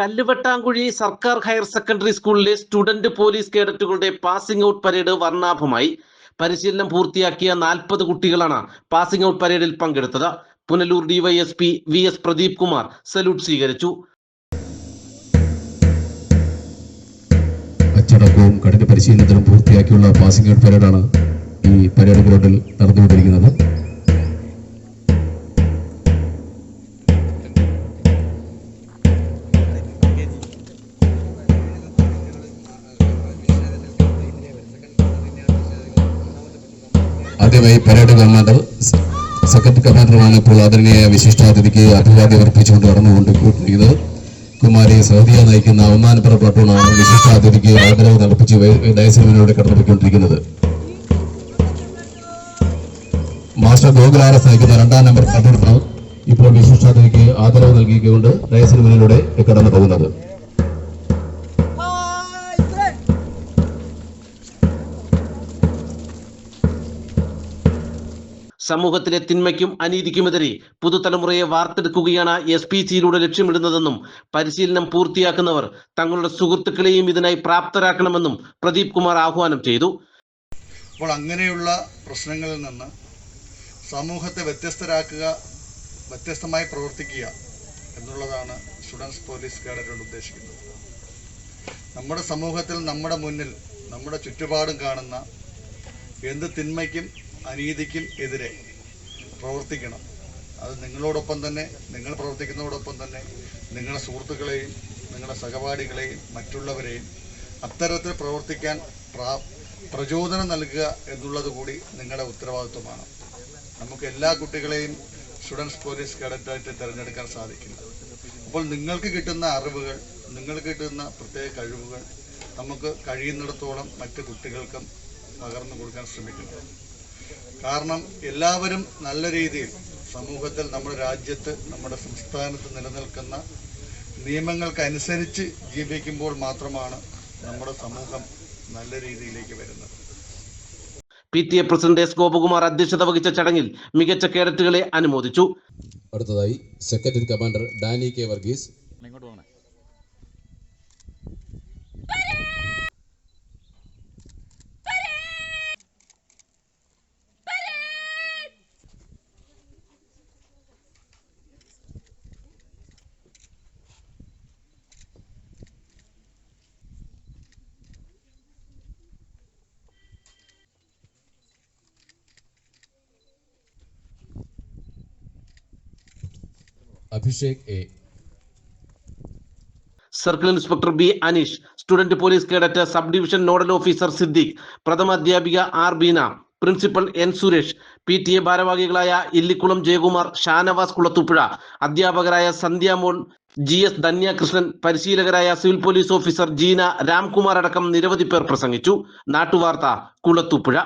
കല്ലുവെട്ടാങ്കുഴി സർക്കാർ higher secondary സ്കൂളിലെ student police കേഡറ്റുകളുടെ പാസിംഗ് ഔട്ട് പരേഡ് വർണാഭമായി. പരിശീലനം പൂർത്തിയാക്കിയ നാൽപ്പത് കുട്ടികളാണ് പാസിംഗ് ഔട്ട് പരേഡിൽ പങ്കെടുത്തത്. Punalur DYSP V S Pradeep Kumar salute സ്വീകരിച്ചു. അച്ചടക്കവും കഠിന പരിശീലനത്തിനും പൂർത്തിയാക്കിയുള്ള പാസിംഗ് ഔട്ട് പരേഡാണ് ഈ പരേഡ് ഗ്രൗണ്ടിൽ നടന്നുകൊണ്ടിരിക്കുന്നത്. ആദ്യമായി പരേഡ് കമാൻഡർ സെക്കൻഡ് കമാൻഡറുമാണ് ഇപ്പോൾ ആദരണീയ വിശിഷ്ടാതിഥിക്ക് അഭിവാദ്യം അർപ്പിച്ചുകൊണ്ട് കടന്നുകൊണ്ടിരിക്കുന്നത് കുമാരി സൗദിയ നയിക്കുന്ന ഒന്നാനപ്പുറ പ്ലട്ടൂണാണ് വിശിഷ്ടാതിഥിക്ക് ആദരവ് നടപ്പിച്ച് ഡയസിനോട് കടന്നുപോയിക്കൊണ്ടിരിക്കുന്നത്. മാസ്റ്റർ ഗോകുലാരസ് നയിക്കുന്ന രണ്ടാം നമ്പർ പ്ലട്ടൂണാണ് ഇപ്പോൾ വിശിഷ്ടാതിഥിക്ക് ആദരവ് നൽകിക്കൊണ്ട് ഡയസിലൂടെ കടന്നു പോകുന്നത് സമൂഹത്തിലെ തിന്മയ്ക്കും അനീതിക്കുമെതിരെ പുതുതലമുറയെ വാർത്തെടുക്കുകയാണ് എസ് പി സിയിലൂടെ ലക്ഷ്യമിടുന്നതെന്നും പരിശീലനം പൂർത്തിയാക്കുന്നവർ തങ്ങളുടെ സുഹൃത്തുക്കളെയും ഇതിനായി പ്രാപ്തരാക്കണമെന്നും പ്രദീപ് കുമാർ ആഹ്വാനം ചെയ്തു. അപ്പോൾ അങ്ങനെയുള്ള പ്രശ്നങ്ങളിൽ നിന്ന് സമൂഹത്തെ വ്യത്യസ്തരാക്കുക വ്യത്യസ്തമായി പ്രവർത്തിക്കുക എന്നുള്ളതാണ് സ്റ്റുഡൻസ് പോലീസ് കേഡറ്റുകൊണ്ട് ഉദ്ദേശിക്കുന്നത്. നമ്മുടെ സമൂഹത്തിൽ നമ്മുടെ മുന്നിൽ നമ്മുടെ ചുറ്റുപാടും കാണുന്ന എന്ത് തിന്മയ്ക്കും അനീതിക്കും എതിരെ പ്രവർത്തിക്കണം. അത് നിങ്ങളോടൊപ്പം തന്നെ നിങ്ങൾ പ്രവർത്തിക്കുന്നതോടൊപ്പം തന്നെ നിങ്ങളുടെ സുഹൃത്തുക്കളെയും നിങ്ങളുടെ സഹപാഠികളെയും മറ്റുള്ളവരെയും അത്തരത്തിൽ പ്രവർത്തിക്കാൻ പ്രാ പ്രചോദനം നൽകുക എന്നുള്ളത് കൂടി നിങ്ങളുടെ ഉത്തരവാദിത്വമാണ്. നമുക്ക് എല്ലാ കുട്ടികളെയും സ്റ്റുഡൻസ് പോലീസ് കേഡറ്റായിട്ട് തിരഞ്ഞെടുക്കാൻ സാധിക്കില്ല. അപ്പോൾ നിങ്ങൾക്ക് കിട്ടുന്ന അറിവുകൾ നിങ്ങൾക്ക് കിട്ടുന്ന പ്രത്യേക കഴിവുകൾ നമുക്ക് കഴിയുന്നിടത്തോളം മറ്റ് കുട്ടികൾക്കും പകർന്നു കൊടുക്കാൻ ശ്രമിക്കണം കാരണം എല്ലാവരും നല്ല രീതിയിൽ സമൂഹത്തിൽ നമ്മുടെ രാജ്യത്ത് നമ്മുടെ സംസ്ഥാനത്ത് നിലനിൽക്കുന്ന നിയമങ്ങൾക്കനുസരിച്ച് ജീവിക്കുമ്പോൾ മാത്രമാണ് നമ്മുടെ സമൂഹം നല്ല രീതിയിലേക്ക് വരുന്നത്. P T A president S Gopakumar അധ്യക്ഷത വഹിച്ച ചടങ്ങിൽ മികച്ച കേഡറ്റുകളെ അനുമോദിച്ചു. അടുത്തതായി secretary commander Dani K Varghese. Abhishek A. Circle inspector B Aneesh student police cadet sub division nodal officer Siddique പ്രഥമ അധ്യാപിക R Beena principal N Suresh P T A ഭാരവാഹികളായ ഇല്ലിക്കുളം ജയകുമാർ ഷാനവാസ് കുളത്തുപ്പുഴ അധ്യാപകരായ Sandhyamol G S Dhanyakrishnan പരിശീലകരായ civil police officer Jeena Ramkumar അടക്കം നിരവധി പേർ പ്രസംഗിച്ചു. നാട്ടുവാർത്ത കുളത്തുപുഴ